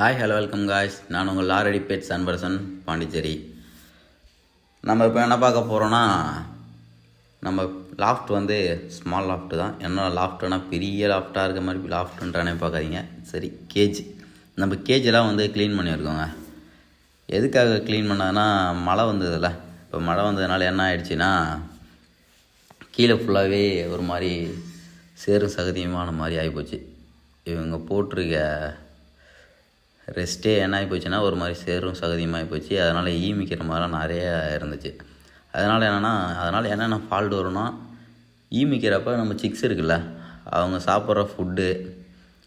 Hi hello welcome guys நான் உங்கள் லாரடி pets Anbarasan Pondicherry. நம்ம இப்போ என்ன பார்க்க போகிறோன்னா நம்ம லாஃப்ட் வந்து ஸ்மால் லாஃப்ட் தான். என்ன லாஃப்ட்னா பெரிய லாஃப்டாக இருக்க மாதிரி லாஃப்ட்ன்றானே பார்க்காதீங்க. சரி கேஜ் நம்ம கேஜெல்லாம் வந்து க்ளீன் பண்ணியிருக்கோங்க. எதுக்காக க்ளீன் பண்ணாதுன்னா மழை வந்ததில்ல இப்போ மழை வந்ததுனால என்ன ஆயிடுச்சுன்னா கீழே ஃபுல்லாகவே ஒரு மாதிரி சேரும் சகதியுமான மாதிரி ஆகிப்போச்சு இவங்க போட்டிருக்க ரெஸ்ட்டே என்ன ஆகி போச்சுன்னா ஒரு மாதிரி சேரும் சகதியமாகி போச்சு. அதனால் ஈமிக்கிற மாதிரிலாம் நிறைய இருந்துச்சு. அதனால் என்னென்னா அதனால் என்னென்ன ஃபால்ட் வரும்னா ஈமிக்கிறப்ப நம்ம சிக்ஸ் இருக்குல்ல அவங்க சாப்பிட்ற ஃபுட்டு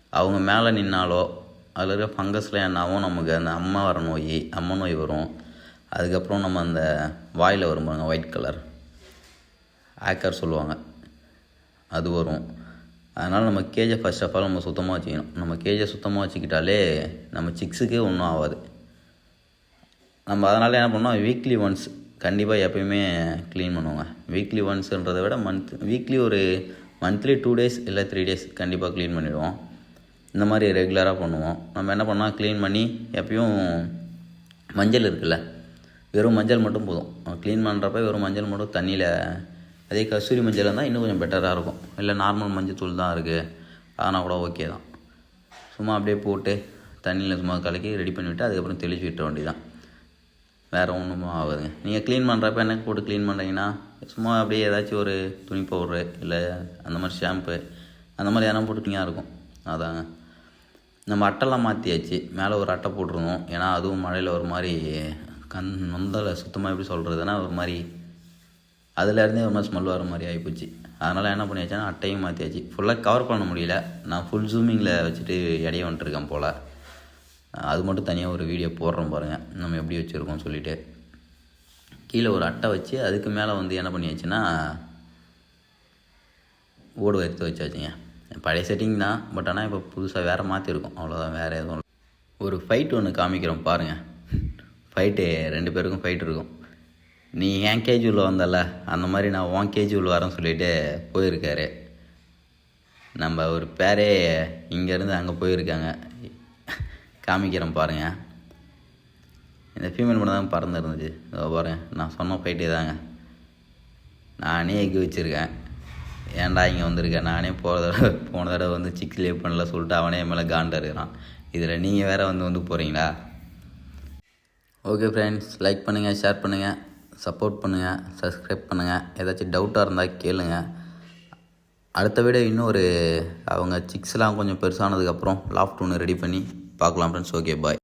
அவங்க மேலே நின்னாலோ அதில் இருக்கிற ஃபங்கஸில் என்னாவோ நமக்கு அந்த அம்மா வர நோய் அம்மா நோய் வரும். அதுக்கப்புறம் நம்ம அந்த வாயில் வரும் பாருங்க ஒயிட் கலர் ஆக்கர் சொல்லுவாங்க. அது வரும். அதனால் நம்ம கேஜை ஃபஸ்ட் ஆஃப் ஆல் நம்ம சுத்தமாக வச்சுக்கணும். நம்ம கேஜை சுத்தமாக வச்சுக்கிட்டாலே நம்ம சிக்ஸுக்கே ஒன்றும் ஆகாது. நம்ம அதனால் என்ன பண்ணோம் வீக்லி ஒன்ஸ் கண்டிப்பாக எப்பயுமே க்ளீன் பண்ணுவோங்க. வீக்லி ஒன்ஸுன்றதை விட மந்த் வீக்லி ஒரு மந்த்லி டூ டேஸ் இல்லை த்ரீ டேஸ் கண்டிப்பாக க்ளீன் பண்ணிவிடுவோம் இந்த மாதிரி ரெகுலராக பண்ணுவோம். நம்ம என்ன பண்ணால் க்ளீன் பண்ணி எப்பயும் மஞ்சள் இருக்குல்ல வெறும் மஞ்சள் மட்டும் போதும். க்ளீன் பண்ணுறப்ப வெறும் மஞ்சள் மட்டும் தண்ணியில் அதே கஸ்தூரி மஞ்சள் இருந்தால் இன்னும் கொஞ்சம் பெட்டராக இருக்கும். இல்லை நார்மல் மஞ்சள் தூள் தான் இருக்குது ஆனால் கூட ஓகே தான். சும்மா அப்படியே போட்டு தண்ணியில் சும்மா கலக்கி ரெடி பண்ணிவிட்டு அதுக்கப்புறம் தெளிச்சு விட்ட வேண்டியதான் வேறு ஒன்றும் ஆகாதுங்க. நீங்கள் க்ளீன் பண்ணுறப்ப என்ன போட்டு க்ளீன் பண்ணுறீங்கன்னா சும்மா அப்படியே ஏதாச்சும் ஒரு துணி பவுட்ரு இல்லை அந்த மாதிரி ஷாம்பு அந்த மாதிரி எதனா போட்டுட்டிங்கன்னா இருக்கும். அதாங்க. நம்ம அட்டைலாம் மாற்றியாச்சு மேலே ஒரு அட்டை போட்டிருந்தோம். ஏன்னா அதுவும் மழையில் ஒரு மாதிரி கண் நொந்தலை சுத்தமாக எப்படி சொல்கிறதுனா ஒரு மாதிரி அதுலேருந்தே ஒரு மாதிரி ஸ்மெல் வர மாதிரி ஆகிப்போச்சு அதனால் என்ன பண்ணியாச்சுன்னா அட்டையும் மாற்றியாச்சு ஃபுல்லாக கவர் பண்ண முடியல. நான் ஃபுல் ஜூமிங்கில் வச்சுட்டு இடைய வந்துட்டுருக்கேன் போல். அது மட்டும் தனியாக ஒரு வீடியோ போடுறோம் பாருங்கள் நம்ம எப்படி வச்சுருக்கோம் சொல்லிவிட்டு கீழே ஒரு அட்டை வச்சு அதுக்கு மேலே வந்து என்ன பண்ணியாச்சுன்னா ஓடு எடுத்து வச்சாச்சுங்க. பழைய செட்டிங் தான் பட் ஆனால் இப்போ புதுசாக வேறு மாற்றிருக்கோம் அவ்வளோதான் வேறு எதுவும் இல்லை. ஒரு ஃபைட் ஒன்று காமிக்கிறோம் பாருங்கள் ஃபைட்டு ரெண்டு பேருக்கும் ஃபைட் இருக்கும். நீ என் கேஜுவில் வந்தல அந்த மாதிரி நான் உன் கேஜுவில் வரேன்னு சொல்லிட்டு போயிருக்காரு. நம்ம ஒரு பேரே இங்கேருந்து அங்கே போயிருக்காங்க. காமிக்கிறேன் பாருங்கள் இந்த ஃபீமேல் மட்டும் தான் பறந்து இருந்துச்சு இதோ பாருங்க நான் சொன்ன போயிட்டே தாங்க. நானே எக்கு வச்சுருக்கேன். ஏன்டா இங்கே வந்திருக்கேன் நானே போகிற தடவை போன தடவை வந்து சிக்ஸ் லேவ் பண்ணல சொல்லிட்டு அவனே என் மேலே காண்டாக இருக்கிறான். இதில் நீங்கள் வேறு வந்து வந்து போகிறீங்களா ஓகே ஃப்ரெண்ட்ஸ் லைக் பண்ணுங்கள் ஷேர் பண்ணுங்கள் சப்போர்ட் பண்ணுங்கள் சப்ஸ்கிரைப் பண்ணுங்கள் ஏதாச்சும் டவுட்டாக இருந்தால் கேளுங்கள் அடுத்த விட இன்னும் ஒரு அவங்க சிக்ஸ்லாம் கொஞ்சம் பெருசானதுக்கப்புறம் லாஃப்ட் ஒன்று ரெடி பண்ணி பார்க்கலாம் ஃப்ரெண்ட்ஸ் ஓகே பாய்